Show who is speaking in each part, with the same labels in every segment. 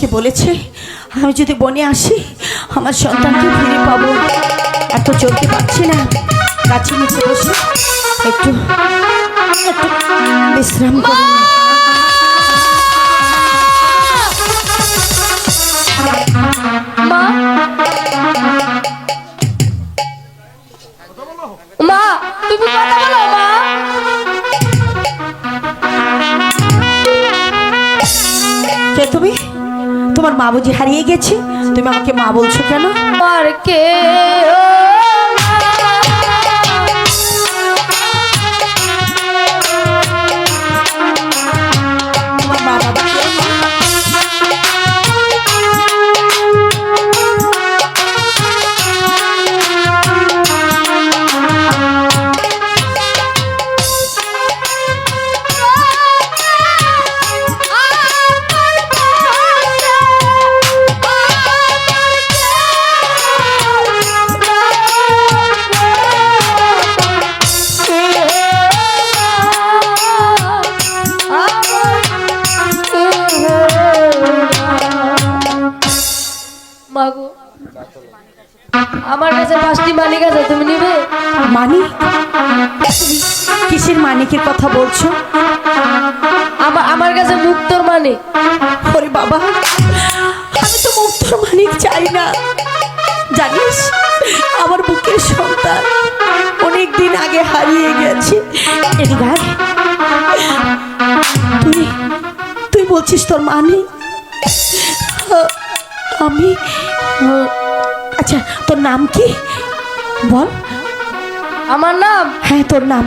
Speaker 1: আমাকে বলেছে আমি যদি বনে আসি আমার সন্তানকে ফিরে পাবো। এত চলতে পারছি না। গাছের নিচে বসে একটু একটু বিশ্রাম করি।
Speaker 2: মা! মা তুমি কথা বলো মা!
Speaker 1: কে তুমি? তোমার মা বুঝি হারিয়ে গেছে? তুমি আমাকে মা বলছো কেন?
Speaker 2: আর কে মাগো। আমার কাছে পাঁচটি মানিক আছে তুমি নিবে?
Speaker 1: তুমি কিসের মানিকের কথা বলছো?
Speaker 2: আমার আমার কাছে মুক্তর মানিক।
Speaker 1: ওরে বাবা আমি তো মুক্তর মানিক চাই না। জানিস আমার বুকের সন্তান অনেক দিন আগে হারিয়ে গেছে। আয়। তুই তুই বলছিস তোর মানি আমি আচ্ছা তোর নাম কি? বল।
Speaker 2: আমার নাম?
Speaker 1: হ্যাঁ তোর নাম।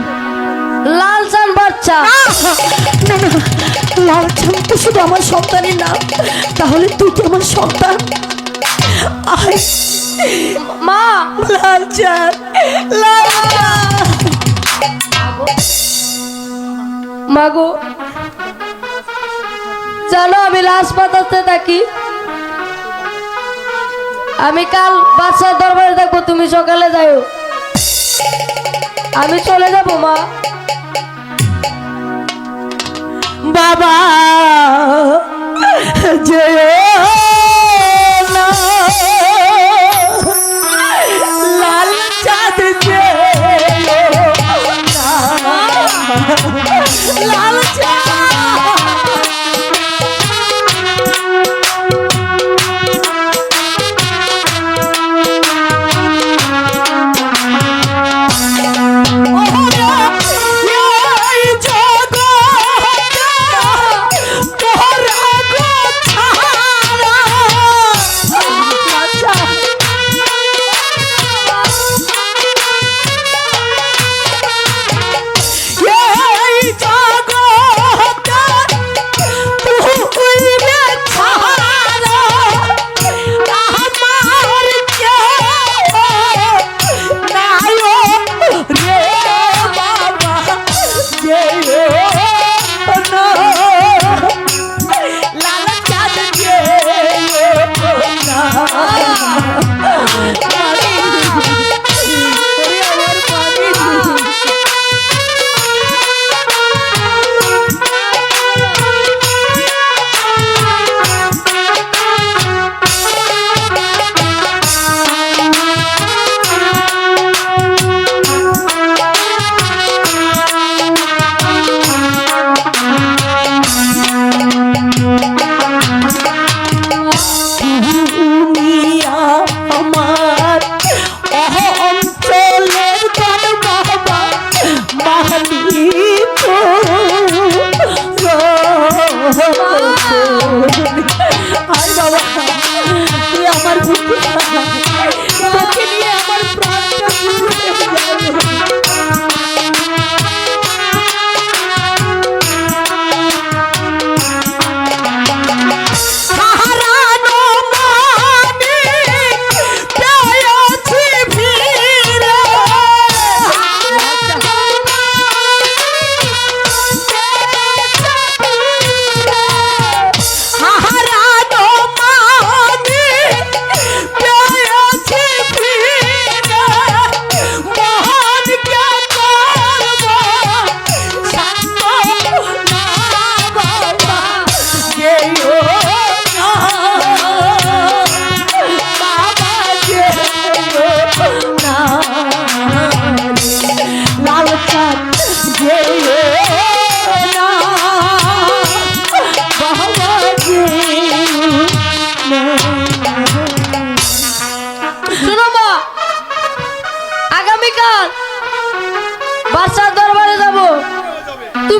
Speaker 2: লালচান বাচ্চা।
Speaker 1: না না লালচাঁদ তো শুধু আমার সন্তানের নাম। তাহলে তুই কি আমার সন্তান?
Speaker 2: মা!
Speaker 1: লালচাঁদ
Speaker 2: মাগো। জানো আমি লাশ পাতাতে থাকি। আমি কাল বাচ্চার দরবারে দেখব তুমি সকালে যাও আমি চলে যাব মা।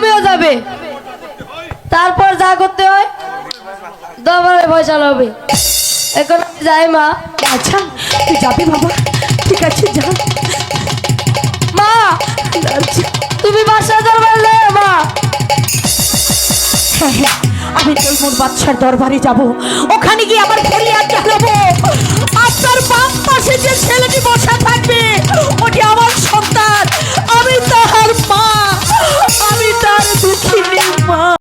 Speaker 2: হবে তারপর যা করতে হয় দরবারে ফয়সালা হবে এখন আমি যাই মা।
Speaker 1: আচ্ছা তুই যাবি বাবা। ঠিক আছে যা।
Speaker 2: মা। তুমি বাসা দরবারে যাও মা।
Speaker 1: হ্যাঁ, হ্যাঁ, আমি তৈমুর বাদশার দরবারে যাব। ওখানে গিয়ে